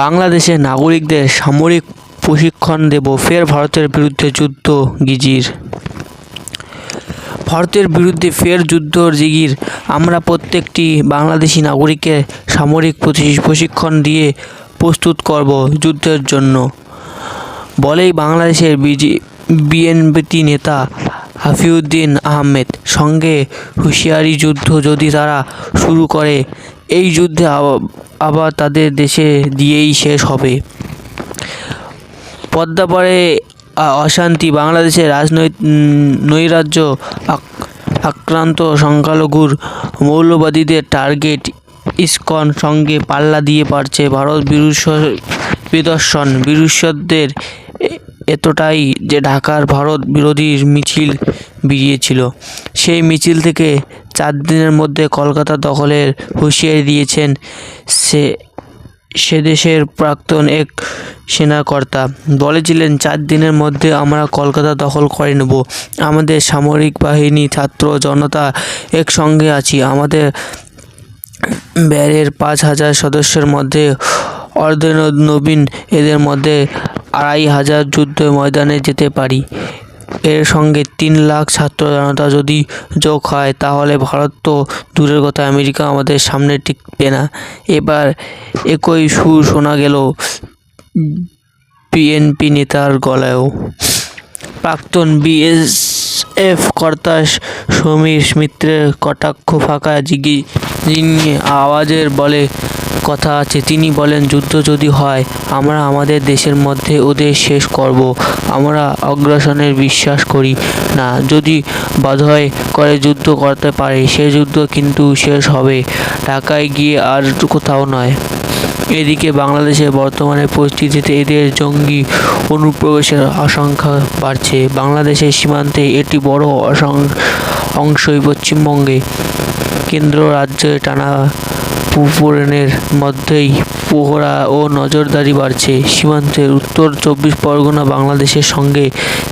বাংলাদেশের নাগরিকদের সামরিক প্রশিক্ষণ দেব ফের ভারতের বিরুদ্ধে যুদ্ধ, গিজির। ভারতের বিরুদ্ধে ফের যুদ্ধ জিগির আমরা প্রত্যেকটি বাংলাদেশি নাগরিককে সামরিক প্রশি- প্রশিক্ষণ দিয়ে প্রস্তুত করব যুদ্ধের জন্য। বলেই বাংলাদেশের বিজি বিএনপি নেতা হাফিউদ্দিন আহমেদ। সঙ্গে হুঁশিয়ারি যুদ্ধ যদি তারা শুরু করে, এই যুদ্ধে আবার তাদের দেশে দিয়েই শেষ হবে। পদ্মাপাড়ে অশান্তি, বাংলাদেশের রাজনৈতিক নৈরাজ্য আক- আক্রান্ত সংখ্যালঘুর মৌলবাদীদের টার্গেট ইসকন সঙ্গে পাল্লা দিয়ে পারছে ভারত বিরুষ, বিদর্শন। বিরুষদের এতটাই যে ঢাকার ভারত বিরোধী মিছিল বেরিয়েছিল সেই মিছিল থেকে চার দিনের মধ্যে কলকাতা দখলের হুঁশিয়ারি দিয়েছেন সে সে দেশের প্রাক্তন এক সেনাকর্তা। বলেছিলেন, চার দিনের মধ্যে আমরা কলকাতা দখল করে নেব। আমাদের সামরিক বাহিনী, ছাত্র, জনতা একসঙ্গে আছি। আমাদের ব্যারের পাঁচ হাজার সদস্যের মধ্যে অর্ধ নবীন এদের মধ্যে আড়াই হাজার যুদ্ধ ময়দানে যেতে পারি। এর সঙ্গে তিন লাখ ছাত্র জনতা যদি যোগ হয়, তাহলে ভারত তো দূরের কথা, আমেরিকা আমাদের সামনে টিকবে না। এবার একই সুর শোনা গেল বিএনপি নেতার গলায়ও। প্রাক্তন বিএসএফ কর্তা সমীর মিত্রের কটাক্ষ ফাঁকা জিগি যিনি আওয়াজের বলে কথা আছে, তিনি বলেন, যুদ্ধ যদি হয়, আমরা আমাদের দেশের মধ্যে ওদের শেষ করব। আমরা অগ্রাসনের বিশ্বাস করি না। যদি বাধয় করে যুদ্ধ করতে পারে, সে যুদ্ধ কিন্তু শেষ হবে। ঢাকায় গিয়ে আর কোথাও নয়। এদিকে বাংলাদেশের বর্তমানে পরিস্থিতিতে এদের জঙ্গি অনুপ্রবেশের আশঙ্কা বাড়ছে। বাংলাদেশের সীমান্তে এটি বড় অংশই পশ্চিমবঙ্গে। কেন্দ্র রাজ্যে টানা পুকুরের মধ্যেই প্রহরা ও নজরদারি বাড়ছে। সীমান্তের উত্তর চব্বিশ পরগনা বাংলাদেশের সঙ্গে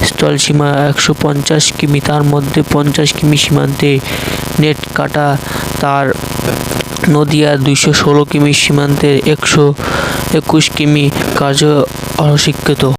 স্থল সীমা একশো পঞ্চাশ কিমি, তার মধ্যে পঞ্চাশ কিমি সীমান্তে নেট কাটা, তার নদিয়া দুইশো ষোলো কিমি সীমান্তের একশো একুশ কিমি কার্য অস্বীকৃত